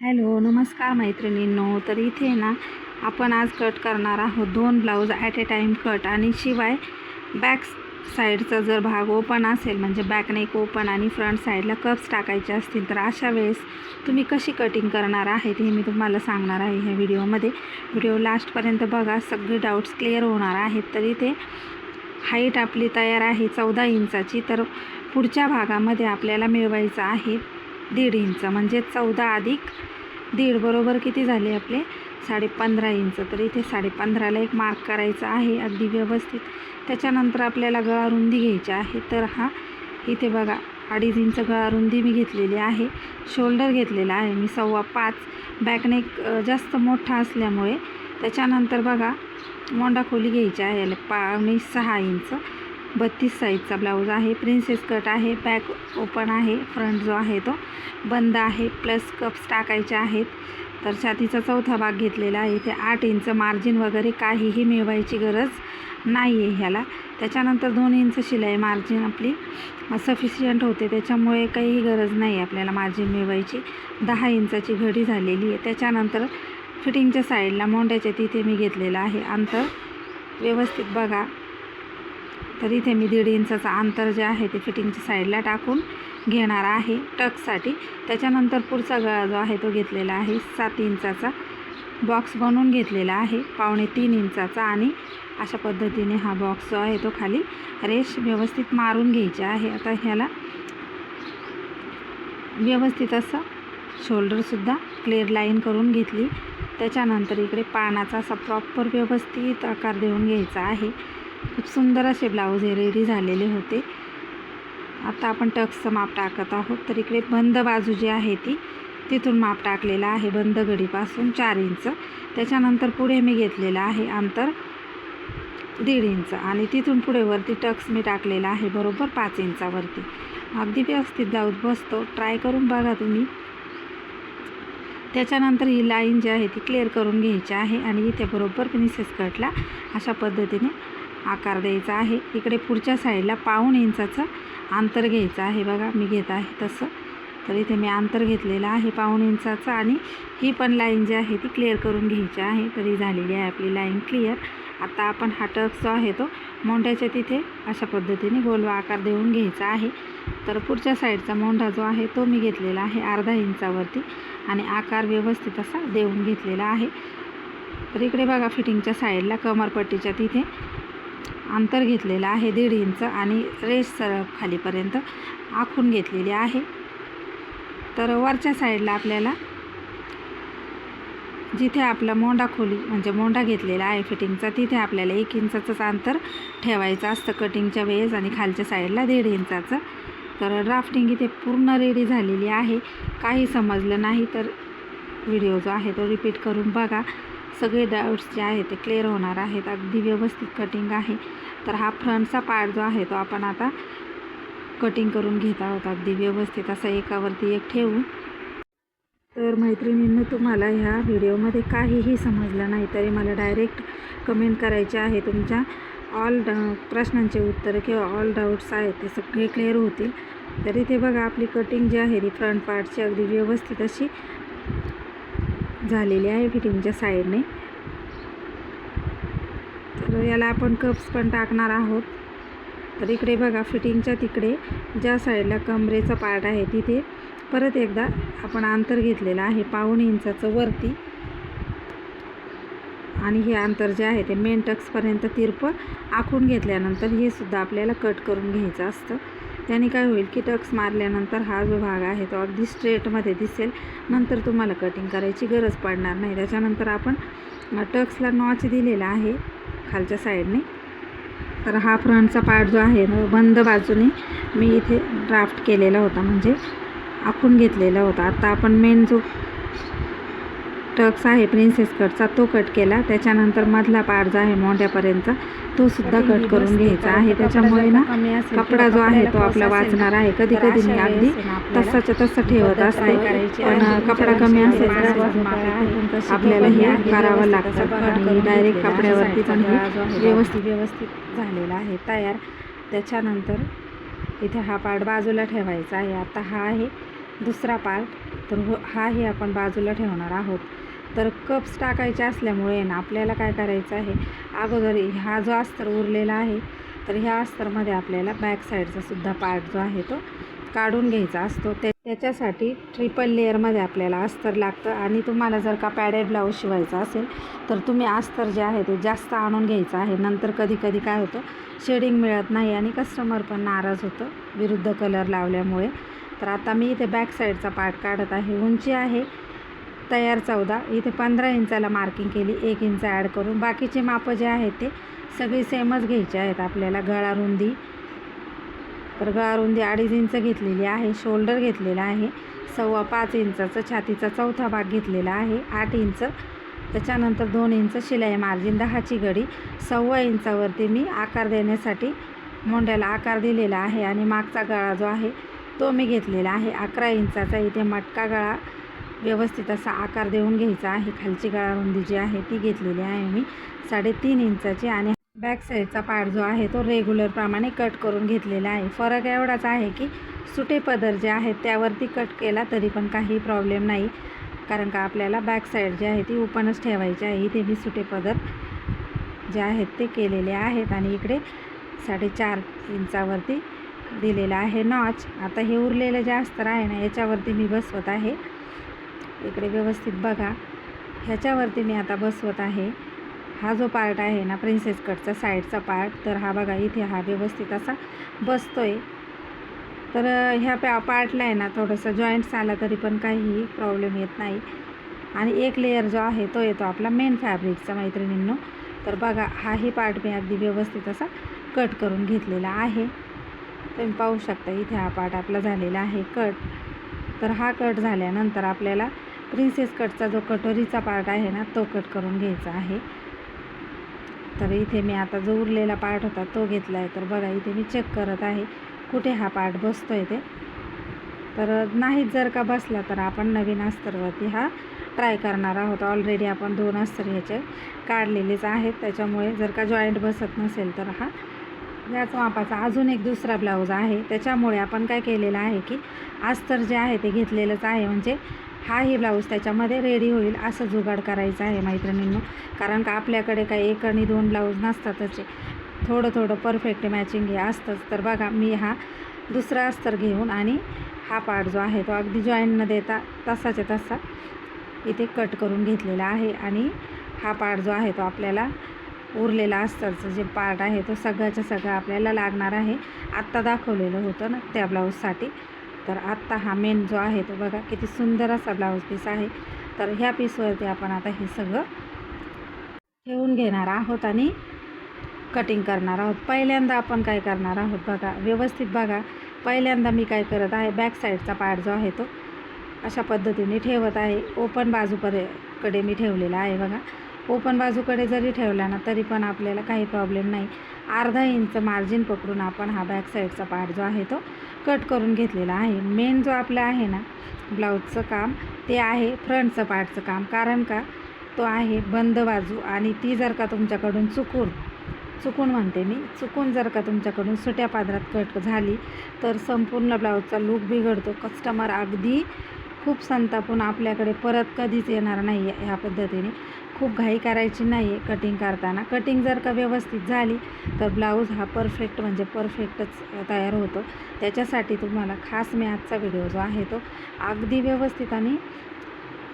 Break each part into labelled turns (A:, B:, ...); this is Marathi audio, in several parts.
A: हॅलो नमस्कार मैत्रिणींनो. तर इथे ना आपण आज कट करणार आहोत दोन blouse at a time cut आणि शिवाय बॅक साईडचा जर भाग ओपन असेल म्हणजे बॅक नेक ओपन आणि फ्रंट साईडला कप्स टाकायचे असतील तर अशा वेळेस तुम्ही कशी कटिंग करणार आहेत हे मी तुम्हाला सांगणार आहे ह्या व्हिडिओमध्ये. व्हिडिओ लास्टपर्यंत बघा सगळे डाऊट्स क्लिअर होणार आहेत. तर इथे हाईट आपली तयार आहे चौदा इंचाची. तर पुढच्या भागामध्ये आपल्याला मिळवायचं आहे दीड इंच म्हणजे चौदा अधिक दीड बरोबर किती झाले आपले? साडे पंधरा इंच. तर इथे साडे पंधराला एक मार्क करायचा आहे अगदी व्यवस्थित. त्याच्यानंतर आपल्याला गळा रुंदी घ्यायची आहे. तर हा इथे बघा अडीच इंच गळा रुंदी मी घेतलेली आहे. शोल्डर घेतलेला आहे मी सव्वा पाच. बॅकनेक जास्त मोठा असल्यामुळे त्याच्यानंतर बघा मोंडा खोली घ्यायची आहे याला मी सहा इंच. बत्तीस साईजचा ब्लाऊज आहे. प्रिन्सेस कट आहे. बॅक ओपन आहे. फ्रंट जो आहे तो बंद आहे. प्लस कप्स टाकायचे आहेत. तर छातीचा चौथा भाग घेतलेला आहे. इथे आठ इंच मार्जिन वगैरे काहीही मिळवायची गरज नाही आहे ह्याला. त्याच्यानंतर दोन इंच शिलाई मार्जिन आपली सफिशियंट होते. त्याच्यामुळे काहीही गरज नाही आपल्याला मार्जिन मिळवायची. दहा इंचाची घडी झालेली आहे. त्याच्यानंतर फिटिंगच्या साईडला मोंड्याच्या तिथे मी घेतलेलं आहे. अंतर व्यवस्थित बघा. तर इथे मी दीड इंचाचं अंतर जे आहे ते फिटिंगच्या साईडला टाकून घेणार आहे टकसाठी. त्याच्यानंतर पुढचा गळा जो आहे तो घेतलेला आहे सात इंचाचा बॉक्स बनवून घेतलेला आहे पावणे तीन इंचाचा आणि अशा पद्धतीने हा बॉक्स जो आहे तो खाली रेश व्यवस्थित मारून घ्यायचा आहे. आता ह्याला व्यवस्थित असं शोल्डरसुद्धा क्लिअर लाईन करून घेतली. त्याच्यानंतर इकडे पानाचा असा प्रॉपर व्यवस्थित आकार देऊन घ्यायचा आहे. खूप सुंदर असे ब्लाऊज हे रेडी झालेले होते. आता आपण टक्सचं माप टाकत आहोत तर इकडे बंद बाजू जी आहे ती तिथून माप टाकलेलं आहे बंद गडीपासून चार इंच. त्याच्यानंतर पुढे मी घेतलेलं आहे अंतर दीड इंच आणि तिथून पुढे वरती टक्स मी टाकलेला आहे बरोबर पाच इंचावरती. अगदी व्यवस्थित ब्लाऊज बसतो ट्राय करून बघा तुम्ही. त्याच्यानंतर ही लाईन जी आहे ती क्लिअर करून घ्यायची आहे आणि इथे बरोबर प्रिन्सेस कटला. अशा पद्धतीने आकार द्यायचा आहे. इकडे पुढच्या साईडला पाऊण इंचाचं अंतर घ्यायचं आहे बघा. मी घेत आहे तसं. तर इथे मी अंतर घेतलेलं आहे पाऊण इंचाचं आणि ही पण लाईन जी आहे ती क्लिअर करून घ्यायची आहे. तरी झालेली आहे आपली लाईन क्लिअर. आता आपण हा टक्स जो आहे तो मोंढ्याच्या तिथे अशा पद्धतीने गोलवा आकार देऊन घ्यायचा आहे. तर पुढच्या साईडचा मोंढा जो आहे तो मी घेतलेला आहे अर्धा इंचावरती आणि आकार व्यवस्थित असा देऊन घेतलेला आहे. तर इकडे बघा फिटिंगच्या साईडला कमरपट्टीच्या तिथे अंतर घेतलेलं आहे. दीड इंच आणि रेस सरळ खालीपर्यंत आखून घेतलेली आहे. तर वरच्या साईडला आपल्याला जिथे आपला मोंडा खोली म्हणजे मोंडा घेतलेला आहे फिटिंगचा तिथे आपल्याला एक इंचाचंच अंतर ठेवायचं असतं कटिंगच्या वेळेस आणि खालच्या साईडला दीड इंचाचं. तर ड्राफ्टिंग इथे पूर्ण रेडी झालेली आहे. काही समजलं नाही तर व्हिडिओ जो आहे तो रिपीट करून बघा. सगळे डाऊट्स जे आहेत ते क्लिअर होणार आहेत. अगदी व्यवस्थित कटिंग आहे. तर हा फ्रंटचा पार्ट जो आहे तो आपण आता कटिंग करून घेत आहोत. अगदी व्यवस्थित असं एकावरती एक ठेवू. तर मैत्रिणींनी तुम्हाला ह्या व्हिडिओमध्ये काहीही समजलं नाही तरी मला डायरेक्ट कमेंट करायचे आहे. तुमच्या ऑल ड प्रश्नांचे उत्तर किंवा ऑल डाऊट्स आहेत ते सगळे क्लिअर होतील. तर इथे बघा आपली कटिंग जी आहे ती फ्रंट पार्टची अगदी व्यवस्थित अशी झालेली आहे. फिटिंगच्या साईडने तर याला आपण कप्स पण टाकणार आहोत. तर इकडे बघा फिटिंगच्या तिकडे ज्या साईडला कमरेचा पार्ट आहे तिथे परत एकदा आपण अंतर घेतलेलं आहे पाऊण इंचाचं वरती. आणि हे अंतर जे आहे ते मेन टक्सपर्यंत तिरपं आखून घेतल्यानंतर हे सुद्धा आपल्याला कट करून घ्यायचं असतं. त्याने काय होईल की टक्स मारल्यानंतर हा जो भाग आहे तो अगदी स्ट्रेटमध्ये दिसेल. नंतर तुम्हाला कटिंग करायची गरज पडणार नाही. त्याच्यानंतर आपण टक्सला नॉच दिलेला आहे. खालच्या साईडने. तर हा फ्रंटचा पार्ट जो आहे ना बंद बाजूने मी इथे ड्राफ्ट केलेला होता म्हणजे आखून घेतलेला होता. आता आपण मेन जो टक्स आहे प्रिन्सेस कटचा तो कट केला. त्याच्यानंतर मधला पार्ट जो आहे मोंढ्यापर्यंत तो सुद्धा कट करून घ्यायचा आहे. त्याच्यामुळे ना कपडा जो आहे तो आपला वाचणार आहे. कधी कधी मी अगदी तसाच्या तसं ठेवत असते पण कपडा कमी असेल तर आपल्याला हे करावं लागतं. आणि डायरेक्ट कपड्यावरती पण हे व्यवस्थित व्यवस्थित झालेला आहे तयार. त्याच्यानंतर इथे हा पार्ट बाजूला ठेवायचा आहे. आता हा आहे दुसरा पार्ट. तर हो हाही आपण बाजूला ठेवणार आहोत. तर कप्स टाकायचे असल्यामुळे ना आपल्याला काय करायचं आहे? अगोदर हा जो अस्तर उरलेला आहे तर ह्या अस्तरमध्ये आपल्याला बॅक साईडचा सुद्धा पार्ट जो आहे तो काढून घ्यायचा असतो. ते त्याच्यासाठी ट्रिपल लेअरमध्ये आपल्याला अस्तर लागतं आणि तुम्हाला जर का पॅडेड ब्लाऊज शिवायचा असेल तर तुम्ही अस्तर जे आहे ते जास्त आणून घ्यायचं आहे. नंतर कधी कधी काय होतं शेडिंग मिळत नाही आणि कस्टमर पण नाराज होतं विरुद्ध कलर लावल्यामुळे. तर आता मी इथे बॅक साईडचा पार्ट काढत आहे. उंची आहे तयार चौदा. इथे पंधरा इंचाला मार्किंग केली. एक इंच ॲड करून बाकीचे मापं जे आहेत ते सगळी सेमच घ्यायचे आहेत आपल्याला. गळा रुंदी. तर गळा रुंदी अडीच इंच घेतलेली आहे. शोल्डर घेतलेला आहे. सव्वा पाच इंचाचं छातीचा चौथा भाग घेतलेला आहे. आठ इंच. त्याच्यानंतर दोन इंच शिलाई मार्जिन दहाची गडी सव्वा इंचावरती मी आकार देण्यासाठी मोंड्याला आकार दिलेला आहे. आणि मागचा गळा जो आहे तो मी घेतलेला आहे. अकरा इंचाचा इथे मटका गळा व्यवस्थित असा आकार देऊन घ्यायचा आहे. खालची गळा रुंदी जी आहे ती घेतलेली आहे मी. साडेतीन इंचाची आणि बॅक साईडचा पार्ट जो आहे तो रेग्युलरप्रमाणे कट करून घेतलेला आहे. फरक एवढाच आहे की सुटे पदर जे आहेत त्यावरती कट केला तरी पण काही प्रॉब्लेम नाही. कारण का आपल्याला बॅक साईड जी आहे ती ओपनच ठेवायची आहे. इथे मी सुटे पदर जे आहेत ते केलेले आहेत आणि इकडे साडेचार इंचावरती दिलेलं आहे नॉच. आता हे उरलेलं जे अस्तर आहे ना याच्यावरती मी बसवत आहे. इकडे व्यवस्थित बघा. ह्याच्यावरती मी आता बसवत आहे. हा जो पार्ट आहे ना प्रिन्सेस कटचा साईडचा पार्ट तर हा बघा इथे हा व्यवस्थित असा बसतो आहे तर ह्या पॅ पार्टला आहे ना थोडंसं जॉईंट्स आला तरी पण काहीही प्रॉब्लेम येत नाही. आणि एक लेअर जो आहे तो येतो आपला मेन फॅब्रिकचा मैत्रिणींनो. तर बघा हाही पार्ट मी अगदी व्यवस्थित असा कट करून घेतलेला आहे. तुम्ही पाहू शकता इथे हा पार्ट आपला झालेला आहे कट तर हा कट झाल्यानंतर आपल्याला प्रिन्सेस कटचा जो कटोरीचा पार्ट आहे ना तो कट करून घ्यायचा आहे. तर इथे मी आता जो उरलेला पार्ट होता तो घेतला आहे तर बघा इथे मी चेक करत आहे कुठे हा पार्ट बसतो आहे ते. तर नाहीच जर का बसला तर आपण नवीन अस्तरवरती हा ट्राय करणार आहोत. ऑलरेडी आपण दोन अस्तर ह्याचे काढलेलेच आहेत. त्याच्यामुळे जर का जॉईंट बसत नसेल तर हा याच मापाचा अजून एक दुसरा ब्लाऊज आहे. त्याच्यामुळे आपण काय केलेलं आहे की अस्तर जे आहे ते घेतलेलंच आहे. म्हणजे हा ही ब्लाऊज त्याच्यामध्ये रेडी होईल असं जुगाड करायचं आहे मैत्रिणींनो. कारण का आपल्याकडे काही एक आणि दोन ब्लाऊज नसतातच थोडं थोडं परफेक्ट मॅचिंग हे असतंच. तर बघा मी हा दुसरा अस्तर घेऊन आणि हा पार्ट जो आहे तो अगदी जॉईन न देता तसाच्या तसा इथे कट करून घेतलेला आहे. आणि हा पार्ट जो आहे तो आपल्याला उरलेला अस्तरचं जे पार्ट आहे तो सगळ्याच्या सगळं आपल्याला लागणार आहे. आत्ता दाखवलेलं होतं ना त्या ब्लाऊजसाठी. तर आत्ता हा मेन जो आहे तो बघा किती सुंदर असा ब्लाऊज पीस आहे. तर ह्या पीसवरती आपण आता हे सगळं ठेवून घेणार आहोत आणि कटिंग करणार आहोत. पहिल्यांदा आपण काय करणार आहोत बघा व्यवस्थित बघा. पहिल्यांदा मी काय करत आहे बॅक साईडचा पार्ट जो आहे तो अशा पद्धतीने ठेवत आहे. ओपन बाजूकडे मी ठेवलेला आहे बघा. ओपन बाजूकडे जरी ठेवला ना तरी पण आपल्याला काही प्रॉब्लेम नाही. अर्धा इंच मार्जिन पकडून आपण हा बॅक साईडचा पार्ट जो आहे तो कट करून घेतलेला आहे. मेन जो आपला आहे ना ब्लाऊजचं काम ते आहे फ्रंटचं पार्टचं काम. कारण का? तो आहे बंद बाजू आणि ती जर का तुमच्याकडून चुकून चुकून म्हणते मी चुकून जर का तुमच्याकडून सुट्या पादरात कट झाली तर संपूर्ण ब्लाऊजचा लूक बिघडतो. कस्टमर अगदी खूप संतापून आपल्याकडे परत कधीच येणार नाही ह्या पद्धतीने. खूप घाई करायची नाही आहे कटिंग करताना. कटिंग जर का व्यवस्थित झाली तर ब्लाऊज हा परफेक्ट म्हणजे परफेक्टच तयार होतो. त्याच्यासाठी तुम्हाला खास मी आजचा व्हिडिओ जो आहे तो अगदी व्यवस्थित आणि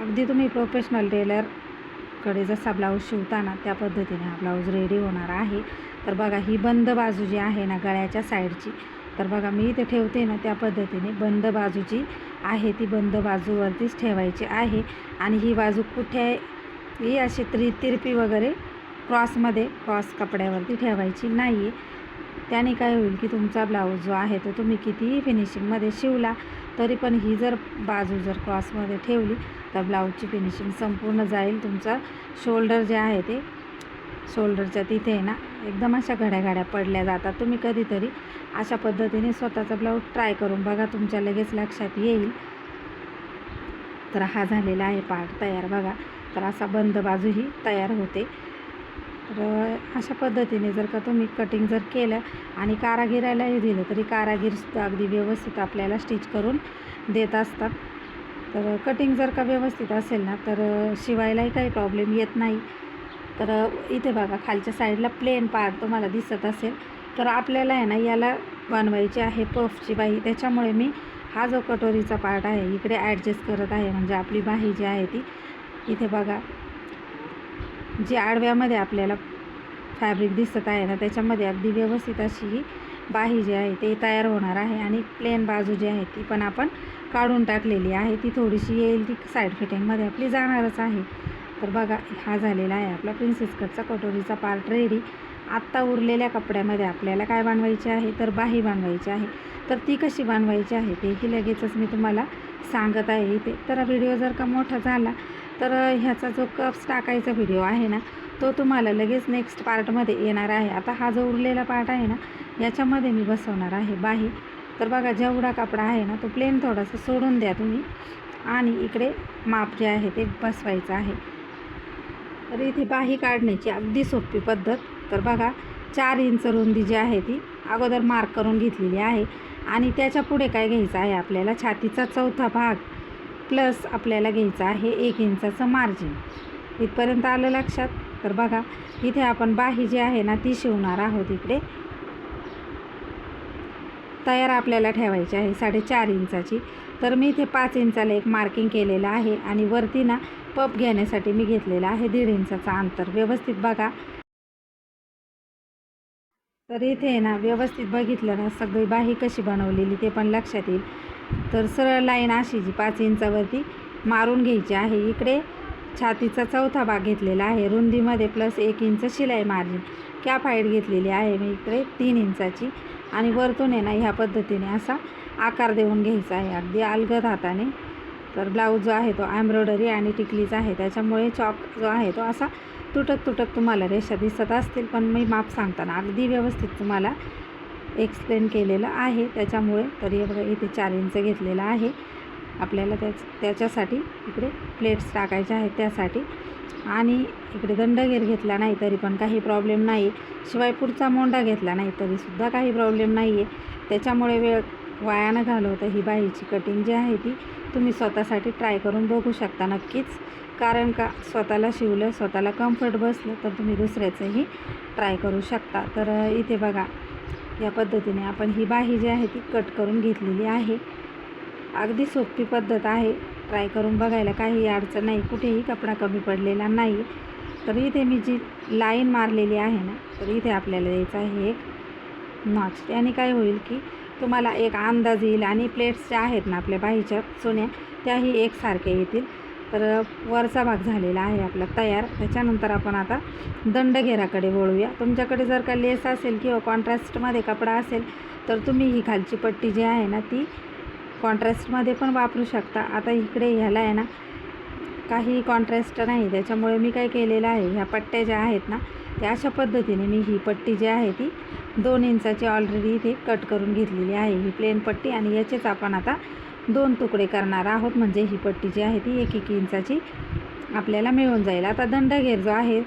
A: अगदी तुम्ही प्रोफेशनल टेलरकडे जसा ब्लाऊज शिवताना त्या पद्धतीने हा ब्लाऊज रेडी होणार आहे. तर बघा ही बंद बाजू जी आहे ना गळ्याच्या साईडची तर बघा मी इथे ठेवते ना त्या पद्धतीने बंद बाजू जी आहे ती बंद बाजूवरतीच ठेवायची आहे. आणि ही बाजू कुठे ही अशी त्रि तिरपी वगैरे क्रॉसमध्ये क्रॉस कपड्यावरती ठेवायची नाही आहे त्याने काय होईल की तुमचा ब्लाऊज जो आहे तो तुम्ही कितीही फिनिशिंगमध्ये शिवला तरी पण ही जर बाजू जर क्रॉसमध्ये ठेवली तर ब्लाऊजची फिनिशिंग संपूर्ण जाईल. तुमचा शोल्डर जे आहे ते शोल्डरच्या तिथे आहे ना एकदम अशा घड्या घड्या पडल्या जातात. तुम्ही कधीतरी अशा पद्धतीने स्वतःचा ब्लाऊज ट्राय करून बघा तुमच्या लगेच लक्षात येईल. तर हा झालेला आहे पार्ट तयार. बघा तर असा बंद बाजूही तयार होते. तर अशा पद्धतीने जर का तुम्ही कटिंग जर केलं आणि कारागिरालाही दिलं तरी कारागीरसुद्धा अगदी व्यवस्थित आपल्याला स्टिच करून देत असतात. तर कटिंग जर का व्यवस्थित असेल ना तर शिवायलाही काही प्रॉब्लेम येत नाही. तर इथे बघा खालच्या साईडला प्लेन पार्ट तुम्हाला दिसत असेल. तर आपल्याला आहे ना याला बनवायची आहे पफची बाही त्याच्यामुळे मी हा जो कटोरीचा पार्ट आहे इकडे ॲडजस्ट करत आहे. म्हणजे आपली बाही जी आहे ती इथे बघा. जी आडव्यामध्ये आपल्याला फॅब्रिक दिसत आहे ना त्याच्यामध्ये अगदी व्यवस्थित अशी ही बाही जी आहे ते तयार होणार आहे आणि प्लेन बाजू जी आहे ती पण आपण काढून टाकलेली आहे. ती थोडीशी येईल ती साईड फिटिंगमध्ये आपली जाणारच आहे. तर बघा हा झालेला आहे आपला प्रिन्सेस कटचा कटोरीचा पार्ट रेडी आत्ता उरलेल्या कपड्यामध्ये आपल्याला काय बनवायचे आहे? तर बाही बनवायची आहे. तर ती कशी बनवायची आहे तेही लगेचच मी तुम्हाला सांगत आहे इथे. तर व्हिडिओ जर का मोठा झाला तर ह्याचा जो कप्स टाकायचा व्हिडिओ आहे ना तो तुम्हाला लगेच नेक्स्ट पार्टमध्ये येणार आहे. आता हा जो उरलेला पार्ट आहे ना याच्यामध्ये मी बसवणार आहे बाही तर बघा जेवढा कपडा आहे ना तो प्लेन थोडासा सोडून द्या तुम्ही. आणि इकडे माप जे आहे ते बसवायचं आहे. तर इथे बाही काढण्याची अगदी सोपी पद्धत. तर बघा चार इंच रुंदी जी आहे ती अगोदर मार्क करून घेतलेली आहे. आणि त्याच्या पुढे काय घ्यायचं आहे आपल्याला? छातीचा चौथा भाग. प्लस आपल्याला घ्यायचं आहे एक इंचाचं मार्जिन इथपर्यंत आलं लक्षात? तर बघा इथे आपण बाही जी आहे ना ती शिवणार आहोत इकडे. तयार आपल्याला ठेवायची आहे साडेचार इंचाची. तर मी इथे पाच इंचाला एक मार्किंग केलेलं आहे आणि वरती ना पप घेण्यासाठी मी घेतलेला आहे दीड इंचाचा अंतर. व्यवस्थित बघा. तर इथे आहे ना व्यवस्थित बघितलं ना सगळी बाही कशी बनवलेली ते पण लक्षात येईल. तर सरळ लाईन अशी जी पाच इंचावरती मारून घ्यायची आहे. इकडे छातीचा चौथा भाग घेतलेला आहे. रुंदीमध्ये प्लस एक इंच शिलाई मार्जिन कॅप हाईट घेतलेली आहे. मी इकडे तीन इंचाची आणि वरतून आहे ना ह्या पद्धतीने असा आकार देऊन घ्यायचा आहे. अगदी अलगद हाताने. तर ब्लाऊज जो आहे तो एम्ब्रॉयडरी आणि टिकलीचा आहे. त्याच्यामुळे चॉक जो आहे तो असा तुटक तुटक तुम्हाला रेषा दिसत असतील पण मी माप सांगताना अगदी व्यवस्थित तुम्हाला एक्सप्लेन केलेलं आहे. त्याच्यामुळे तरी बघा इथे चार इंच घेतलेलं आहे. आपल्याला त्याच त्याच्यासाठी इकडे प्लेट्स टाकायच्या आहेत त्यासाठी. आणि इकडे दंडगेर घेतला नाही तरी पण काही प्रॉब्लेम नाही शिवाय पुढचा मोंडा घेतला नाही तरीसुद्धा काही प्रॉब्लेम नाही आहे त्याच्यामुळे वेळ वाया न ही बाईची कटिंग जी आहे ती तुम्ही स्वतःसाठी ट्राय करून बघू शकता नक्कीच. कारण का स्वतःला शिवलं स्वतःला कम्फर्ट बसलं तर तुम्ही दुसऱ्याचंही ट्राय करू शकता. तर इथे बघा या पद्धतीने आपण ही बाही जी आहे ती कट करून घेतलेली आहे. अगदी सोपी पद्धत आहे. ट्राय करून बघायला काही अडचण नाही. कुठेही कपडा कमी पडलेला नाही. तर इथे मी जी लाईन मारलेली आहे ना तर इथे आपल्याला द्यायचं आहे एक नॉच त्याने काय होईल की तुम्हाला एक अंदाज येईल आणि प्लेट्स ज्या आहेत ना आपल्या बाईच्या सोन्या त्याही एकसारख्या येतील. तर वरचा भाग झालेला आहे आपला तयार. त्याच्यानंतर आपण आता दंडघेराकडे वळूया. तुमच्याकडे जर का लेस असेल किंवा कॉन्ट्रास्टमध्ये कपडा असेल तर तुम्ही ही खालची पट्टी जी आहे ना ती कॉन्ट्रास्टमध्ये पण वापरू शकता. आता इकडे ह्याला आहे ना काही कॉन्ट्रास्ट नाही. त्याच्यामुळे मी काय केलेलं आहे ह्या पट्ट्या ज्या आहेत ना त्या अशा पद्धतीने मी ही पट्टी जी आहे ती दोन इंचाची ऑलरेडी इथे कट करून घेतलेली आहे. ही प्लेन पट्टी आणि याचेच आपण आता दोन तुकडे करणार आहोत. म्हणजे ही पट्टी जी आहे ती एक एक इंचाची आपल्याला मिळून जाईल. आता दंडघेर जो आहे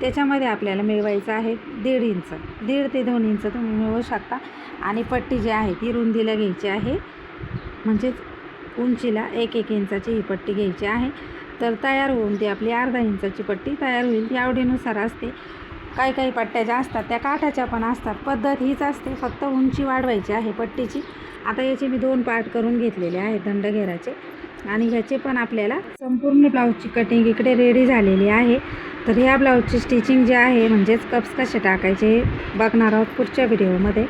A: त्याच्यामध्ये आपल्याला मिळवायचं आहे दीड इंच. दीड ते दोन इंच तुम्ही मिळवू शकता. आणि पट्टी जी आहे ती रुंदीला घ्यायची आहे. म्हणजेच उंचीला एक एक इंचाची ही पट्टी घ्यायची आहे. तर तयार होऊन ती आपली अर्धा इंचाची पट्टी तयार होईल. ती आवडीनुसार असते. काही काही पट्ट्या ज्या असतात त्या काठाच्या पण असतात. पद्धत हीच असते फक्त उंची वाढवायची आहे पट्टीची. आता याचे मी दोन पार्ट करून घेतलेले आहे दंडघेराचे. आणि ह्याचे पण आपल्याला संपूर्ण ब्लाऊजची कटिंग इकडे रेडी झालेली आहे. तर ह्या ब्लाऊजची स्टिचिंग जी आहे म्हणजेच कप्स कसे टाकायचे हे बघणार आहोत पुढच्या व्हिडिओमध्ये